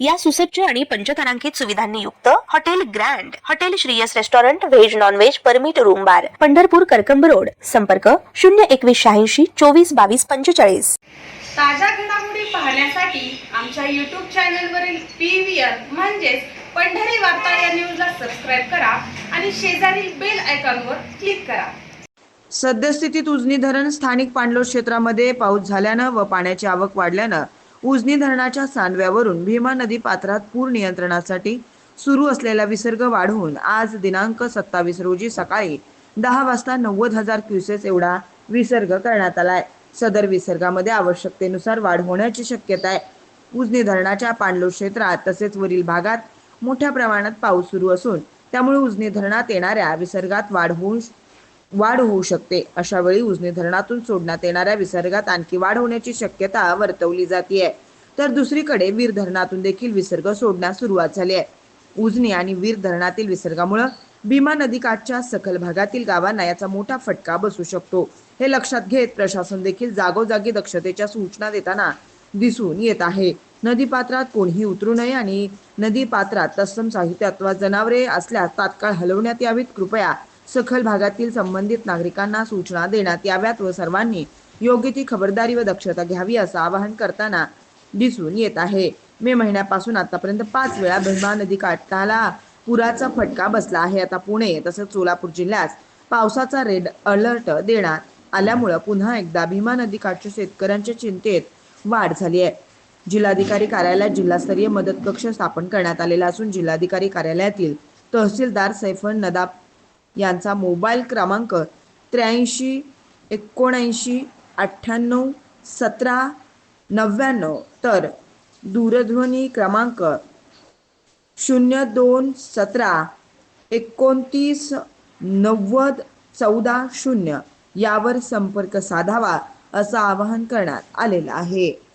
या सुसज्ज आणि पंचतारांकित सुविधांनी युक्त hotel grand hotel Shriyas restaurant veg non veg permit room bar Pandharpur Karkamb road. संपर्क शून्य एकवीस शहाऐंशी चोवीस बावीस पंचेचाळीस. ताज्या घडामोडी पाहण्यासाठी आमच्या यूट्यूब चॅनलवरील पी व्ही आर म्हणजेच पंढरी वार्ता या न्यूजला सबस्क्राईब करा आणि शेजारील बेल आयकॉनवर क्लिक करा. सद्यस्थितीत उजनी धरण स्थानिक पाणलोट क्षेत्रामध्ये पाऊस झाल्यानं व पाण्याची आवक वाढल्यानं उजनी धरणाच्या सांडव्यावरून भीमा नदी पात्रात पूर नियंत्रणासाठी सुरू असलेला विसर्ग वाढवून आज दिनांक सत्तावीस रोजी सकाळी दहा वाजता नव्वद हजार क्युसेस एवढा विसर्ग करण्यात आलाय. सदर विसर्गामध्ये आवश्यकतेनुसार वाढ होण्याची शक्यता आहे. उजनी धरणाच्या पाणलोट क्षेत्रात तसेच वरील भागात मोठ्या प्रमाणात पाऊस सुरू असून त्यामुळे उजनी धरणात येणाऱ्या विसर्गात वाढ होऊन वाढ होऊ शकते. अशा वेळी उजनी धरणातून सोडण्यात येणाऱ्या विसर्गात आणखी वाढ होण्याची शक्यता वर्तवली जाते तर दुसरीकडे वीर धरणातून देखील विसर्ग सोडण्यास सुरुवात झाली आहे. उजनी आणि वीर धरणातील विसर्गामुळं भीमा नदीकाठच्या सखल भागातील गावांना याचा मोठा फटका बसू शकतो. हे लक्षात घेत प्रशासन देखील जागोजागी दक्षतेच्या सूचना देताना दिसून येत आहे. नदीपात्रात कोणीही उतरू नये आणि नदीपात्रात तत्सम साहित्य अथवा जनावरे असल्यास तात्काळ हलवण्यात यावीत. कृपया सखल भागातील संबंधित नागरिकांना सूचना देण्यात याव्यात व सर्वांनी योग्य ती खबरदारी व दक्षता घ्यावी असं आवाहन करताना दिसून येत आहे. मे महिन्यापासून आतापर्यंत पाच वेळा भीमा नदी काठाला पुराचा फटका बसला आहे. आता पुणे तसंच सोलापूर जिल्ह्यात पावसाचा रेड अलर्ट देण्यात आल्यामुळं पुन्हा एकदा भीमा नदी काठच्या शेतकऱ्यांच्या चिंतेत वाढ झाली आहे. जिल्हाधिकारी कार्यालयात जिल्हास्तरीय मदत कक्ष स्थापन करण्यात आलेला असून जिल्हाधिकारी कार्यालयातील तहसीलदार सैफन नदाब यांचा मोबाईल क्रमांक त्र्याऐंशी एकोणऐंशी अठ्ठ्याण्णव सतरा नव्याण्णव. तर दूरध्वनी क्रमांक शून्य दोन सतरा एकोणतीस नव्वद चौदा शून्य यावर संपर्क साधावा असं आवाहन करण्यात आलेलं आहे.